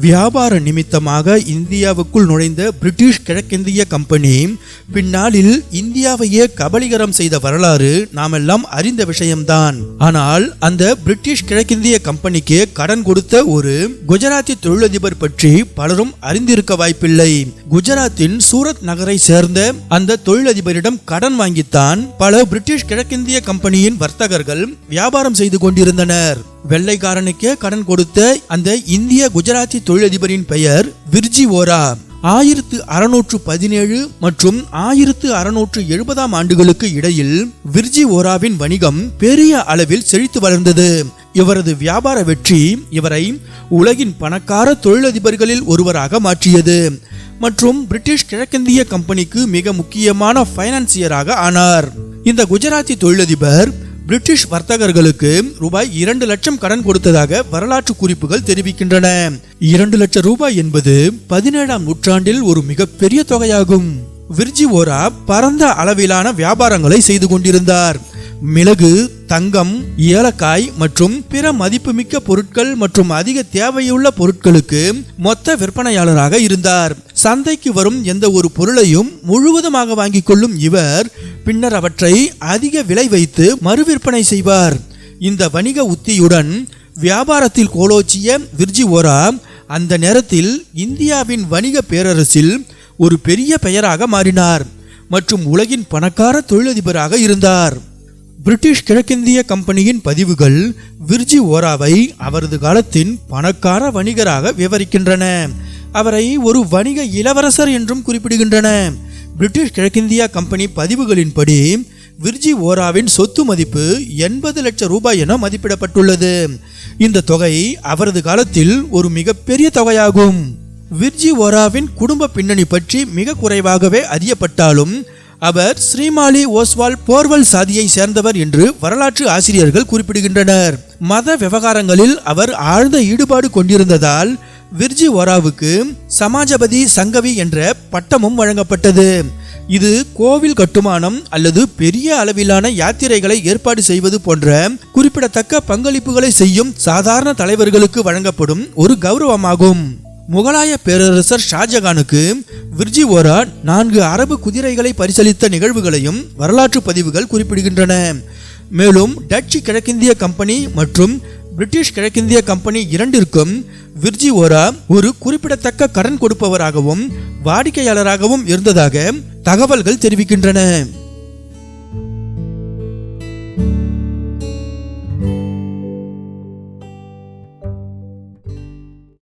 வியாபார நிமித்தமாக இந்தியாவுக்குள் நுழைந்த பிரிட்டிஷ் கிழக்கிந்திய கம்பெனி பின்னாளில் இந்தியாவையே கபலீகரம் செய்த வரலாறு நாமெல்லாம் அறிந்த விஷயம்தான். ஆனால் அந்த பிரிட்டிஷ் கிழக்கிந்திய கம்பெனிக்கு கடன் கொடுத்த ஒரு குஜராத்தி தொழிலதிபர் பற்றி பலரும் அறிந்திருக்க வாய்ப்பில்லை. குஜராத்தின் சூரத் நகரை சேர்ந்த அந்த தொழிலதிபரிடம் கடன் வாங்கித்தான் பல பிரிட்டிஷ் கிழக்கிந்திய கம்பெனியின் வர்த்தகர்கள் வியாபாரம் செய்து கொண்டிருந்தனர். வெள்ளைக்காரனுக்கே கடன் கொடுத்த அந்த இந்திய குஜராத்தி தொழிலதிபரின் பெயர் விர்ஜி ஓரா ஆயிரத்து அறுநூற்று பதினேழு மற்றும் ஆயிரத்து அறுநூற்று எழுபதாம் ஆண்டுகளுக்கு இடையில் விர்ஜி ஓராவின் வணிகம் பெரிய அளவில் செழித்து வளர்ந்தது. இவரது வியாபார வெற்றி இவரை உலகின் பணக்கார தொழிலதிபர்களில் ஒருவராக மாற்றியது மற்றும் பிரிட்டிஷ் கிழக்கிந்திய கம்பெனிக்கு மிக முக்கியமான பைனான்சியராக ஆனார். இந்த குஜராத்தி தொழிலதிபர் பிரிட்டிஷ் வர்த்தகர்களுக்கு ரூபாய் இரண்டு லட்சம் கடன் கொடுத்ததாக வரலாற்று குறிப்புகள் தெரிவிக்கின்றன. இரண்டு லட்சம் ரூபாய் என்பது பதினேழாம் நூற்றாண்டில் ஒரு மிகப்பெரிய தொகையாகும். விர்ஜி ஓரா பரந்த அளவிலான வியாபாரங்களை செய்து கொண்டிருந்தார். மிளகு தங்கம் ஏலக்காய் மற்றும் பிற மதிப்புமிக்க பொருட்கள் மற்றும் அதிக தேவையுள்ள பொருட்களுக்கு மொத்த விற்பனையாளராக இருந்தார். சந்தைக்கு வரும் எந்த ஒரு பொருளையும் முழுவதுமாக வாங்கிக் கொள்ளும் இவர் பின்னர் அவற்றை அதிக விலை வைத்து மறுவிற்பனை செய்வார். இந்த வணிக உத்தியுடன் வியாபாரத்தில் கோலோச்சிய விர்ஜி ஓரா அந்த நேரத்தில் இந்தியாவின் வணிக பேரரசில் ஒரு பெரிய பெயராக மாறினார் மற்றும் உலகின் பணக்கார தொழிலதிபராக இருந்தார். பிரிட்டிஷ் கிழக்கிந்திய கம்பெனியின் பதிவுகள் விர்ஜி ஓராவை அவரது காலத்தின் பணக்கார வணிகராக விவரிக்கின்றன. அவரை ஒரு வணிக இளவரசர் என்றும் குறிப்பிடுகின்றன. பிரிட்டிஷ் கிழக்கிந்தியா கம்பெனி பதிவுகளின்படி விர்ஜி ஓராவின் சொத்து மதிப்பு எண்பது லட்சம் ரூபாய் என மதிப்பிடப்பட்டுள்ளது. இந்த தொகை அவரது காலத்தில் ஒரு மிகப்பெரிய தொகையாகும். விர்ஜி ஓராவின் குடும்ப பின்னணி பற்றி மிக குறைவாகவே அறியப்பட்டாலும் அவர் ஸ்ரீமாலி ஓஸ்வால் போர்வல் சாதியை சேர்ந்தவர் என்று வரலாற்று ஆசிரியர்கள் குறிப்பிடுகின்றனர். மத விவகாரங்களில் அவர் ஆழ்ந்த ஈடுபாடு கொண்டிருந்ததால் விர்ஜி ஓராவுக்கு சமாஜபதி சங்கவி என்ற பட்டமும் வழங்கப்பட்டது. இது கோவில் கட்டுமானம் அல்லது பெரிய அளவிலான யாத்திரைகளை ஏற்பாடு செய்வது போன்ற குறிப்பிடத்தக்க பங்களிப்புகளை செய்யும் சாதாரண தலைவர்களுக்கு வழங்கப்படும் ஒரு கௌரவமாகும். முகலாய பேரரசர் ஷாஜகானுக்கு விர்ஜி ஓரா நான்கு அரபு குதிரைகளை பரிசளித்த நிகழ்வுகளையும் வரலாற்று பதிவுகள் குறிப்பிடுகின்றன. மேலும் டச்சு கிழக்கிந்திய கம்பெனி மற்றும் பிரிட்டிஷ் கிழக்கிந்திய கம்பெனி இரண்டிற்கும் விர்ஜி ஓரா ஒரு குறிப்பிடத்தக்க கடன் கொடுப்பவராகவும் வாடிக்கையாளராகவும் இருந்ததாக தகவல்கள் தெரிவிக்கின்றன.